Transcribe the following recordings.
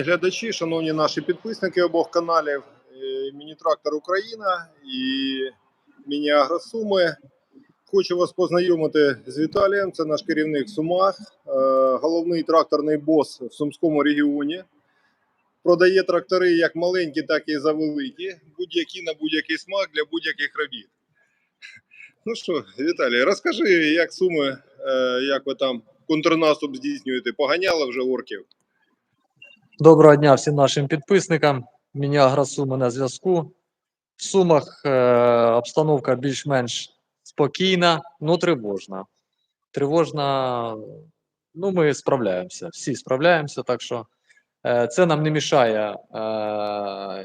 глядачі, шановні наші підписники обох каналів, е, Міні-трактор Україна і Міні-Агросуми. Хочу вас познайомити з Віталієм. Це наш керівник Сумах, е, головний тракторний бос в Сумському регіоні. Продає трактори як маленькі, так і за великі, будь-які на будь-який смак для будь-яких робіт. Ну що, Віталій, розкажи, як суми, е, як ви там контрнаступ здійснюєте? Поганяли вже орків? Доброго дня всім нашим підписникам. Мені Агросуми на зв'язку. В Сумах е, обстановка більш-менш спокійна, ну тривожна. Тривожна, ну ми справляємося, всі справляємося, так що е, це нам не мішає, е,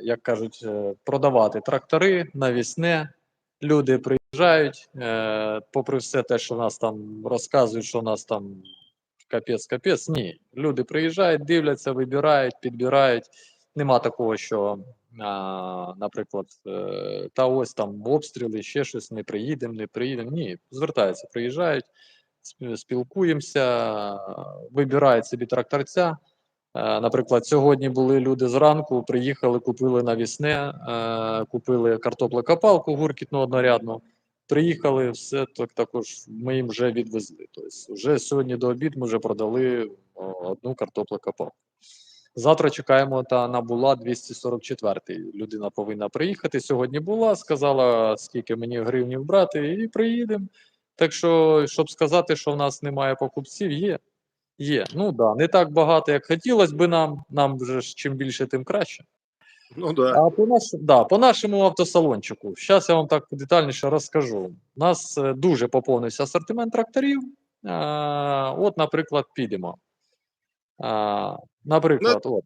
як кажуть, продавати трактори навісне. Люди приїжджають, попри все те, що нас там розказують, що нас там капець, капець. Ні. Люди приїжджають, дивляться, вибирають, підбирають. Нема такого, що, а, наприклад, е, та ось там обстріли, ще щось, не приїдемо, не приїдемо. Ні, звертаються, приїжджають, спілкуємося, вибирають собі тракторця. Е, Наприклад, сьогодні були люди зранку, приїхали, купили навісне, е, купили картоплекопалку гуркітну однорядну. Приїхали, все так також ми їм вже відвезли. Тобто, вже сьогодні до обід ми вже продали одну картоплекопалку. Завтра чекаємо та на була 244. Людина повинна приїхати. Сьогодні була, сказала, скільки мені гривнів брати, і приїдемо. Так що, щоб сказати, що в нас немає покупців, є. Є. Ну да, не так багато, як хотілося би нам. Нам вже чим більше, тим краще. Ну так. А по, наш, да, по нашому автосалончику, зараз я вам так детальніше розкажу. У нас е, дуже поповнився асортимент тракторів. А, от, наприклад, підемо. А, наприклад, от.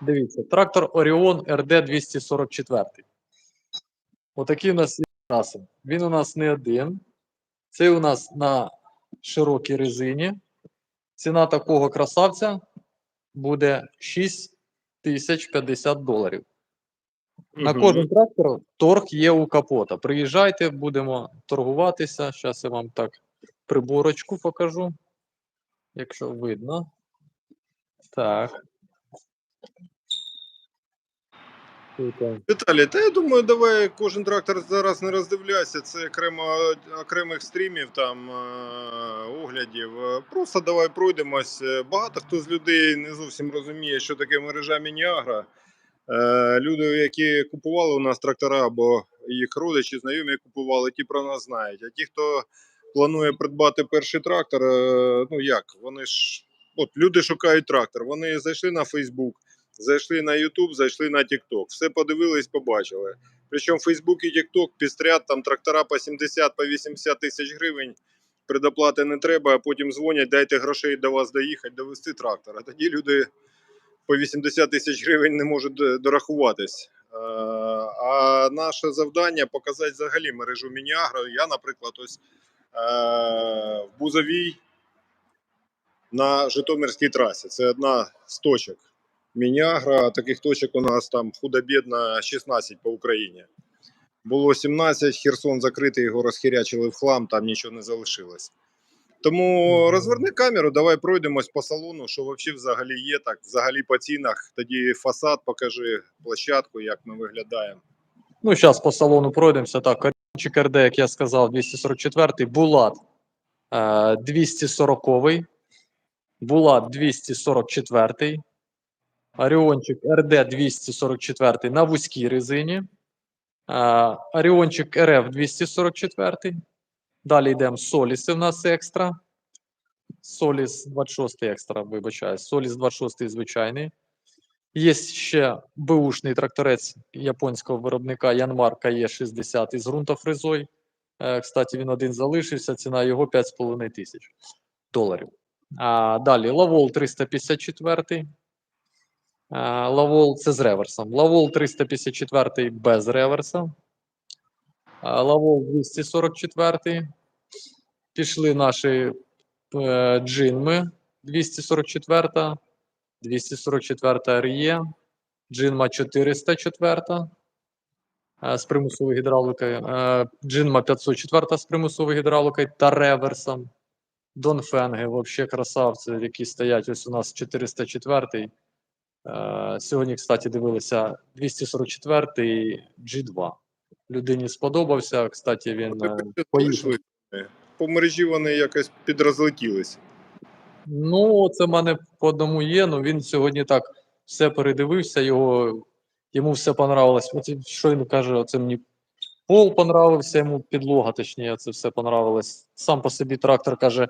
Дивіться, трактор Orion RD 244. Отакий у нас є. Він у нас не один. Це у нас на широкій резині. Ціна такого красавця буде 6 тисяч 50 доларів. На кожен трактор торг є у капота. Приїжджайте, будемо торгуватися. Зараз я вам так приборочку покажу, якщо видно. Так. Віталій, та я думаю, давай кожен трактор зараз не роздивляйся. Це окремо окремих стрімів, там е, оглядів. Е, Просто давай пройдемось. Е, Багато хто з людей не зовсім розуміє, що таке мережа Мініагра. Люди, які купували у нас трактора, або їх родичі, знайомі купували, ті про нас знають. А ті, хто планує придбати перший трактор, ну як, вони ж. От люди шукають трактор. Вони зайшли на Фейсбук, зайшли на YouTube, зайшли на TikTok. Все подивились, побачили. Причому Facebook і TikTok пістрят там трактора по 70 по 80 тисяч гривень. Предоплати не треба, а потім дзвонять, дайте грошей до вас доїхати, довести трактор. А тоді люди по 80 тисяч гривень не можуть до- дорахуватись. Е, А наше завдання показати взагалі мережу Мініагро. Я, наприклад, ось е, в Бузовій на Житомирській трасі. Це одна з точок. Мініагра, таких точок у нас там худо-бідно 16 по Україні. Було 17, Херсон закритий, його розхірячили в хлам, там нічого не залишилось. Тому розверни камеру, давай пройдемось по салону, що взагалі взагалі є, так, взагалі по цінах. Тоді фасад покажи, площадку, як ми виглядаємо. Ну, зараз по салону пройдемося. Так, Оріончик РД, як я сказав, 244-й, Булат е, 240-й, Булат 244-й, Оріончик РД 244 на вузькій резині, Оріончик РФ 244. Далі йдемо Соліси в нас екстра. Соліс 26 екстра, вибачаю. Соліс 26 звичайний. Є ще беушний тракторець японського виробника Янмар КЕ60 із ґрунтофрезой. Е, Кстати, він один залишився, ціна його 5,5 тисяч доларів. А, далі Лавол 354. А, Лавол це з реверсом. Лавол 354 без реверса. Лавол 244. Пішли наші е, джинми 244. 244 Ріє, Джинма 404 е, з примусовою гідравликою, е, Джинма 504 з примусовою гідравликою та реверсом. Донфенги, взагалі красавці, які стоять. Ось у нас 404. Е, сьогодні, кстати, дивилися 244-й G2. Людині сподобався. Кстати, він е, поїхав. По мережі вони якось підрозлетілись. Ну, це в мене по одному є. Ну він сьогодні так все передивився, його, йому все понравилось. Що він каже, оце мені пол понравився, йому підлога, точніше, це все понравилось. Сам по собі трактор каже.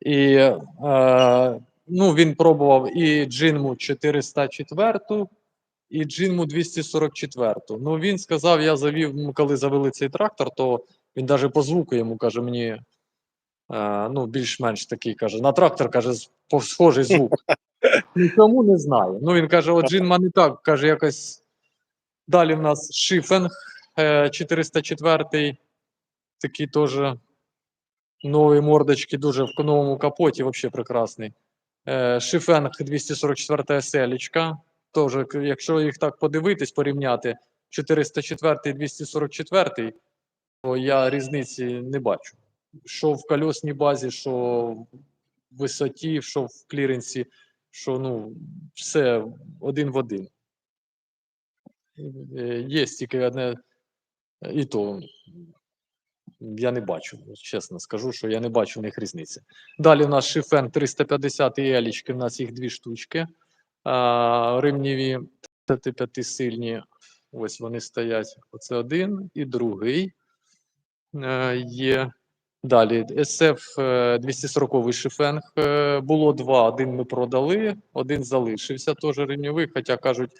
І е, ну, він пробував і Джинму 404, і Джинму 244. Ну, він сказав, я завів, ну, коли завели цей трактор, то він навіть по звуку йому каже, мені Е, ну, більш-менш такий каже. На трактор каже, схожий звук. Нікому не знаю. Ну, він каже: от Джинма не так, каже, якось. Далі в нас Шифенг е, 404, такий теж нові мордочки, дуже в новому капоті, взагалі прекрасний. Е, Шифенг 244 SL, теж, к- якщо їх так подивитись, порівняти 404 і 244, то я різниці не бачу. Що в кольосній базі, що в висоті, що в кліренсі, що ну, все один в один. Е, Є тільки одне, і то я не бачу, чесно скажу, що я не бачу в них різниці. Далі у нас Шифен 350 і елічки, у нас їх дві штучки. А, римніві 35 сильні. Ось вони стоять. Оце один і другий. Е, Є. Далі е, 240 шифенг було два. Один ми продали, один залишився теж рівньовий. Хоча кажуть,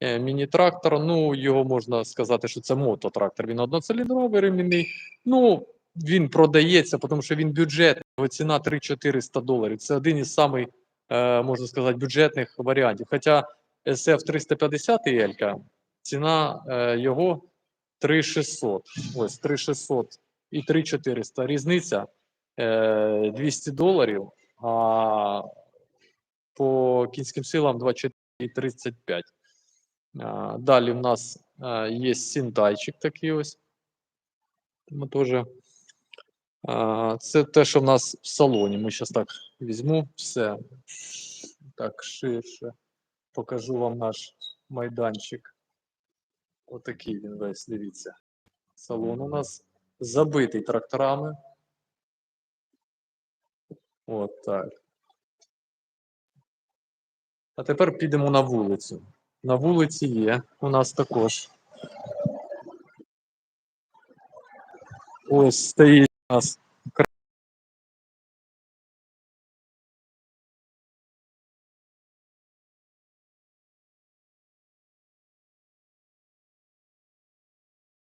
міні-трактор. Ну його можна сказати, що це мототрактор. Він одноциліндровий ремінний. Ну він продається, тому що він бюджетний. Його ціна 3-400 доларів. Це один із самих, е, можна сказати, бюджетних варіантів. Хоча SF 350 L, ціна е, його 3600. Ось 3600 і 3400. Різниця е, 200 доларів, а по кінським силам 24 і 35. Далі в нас є сінтайчик такий ось. Ми теж. Це те, що в нас в салоні. Ми зараз так візьму все. Так, ширше. Покажу вам наш майданчик. Отакий він весь, дивіться. Салон у нас забитий тракторами. От так. А тепер підемо на вулицю. На вулиці є у нас також. Ось стоїть у нас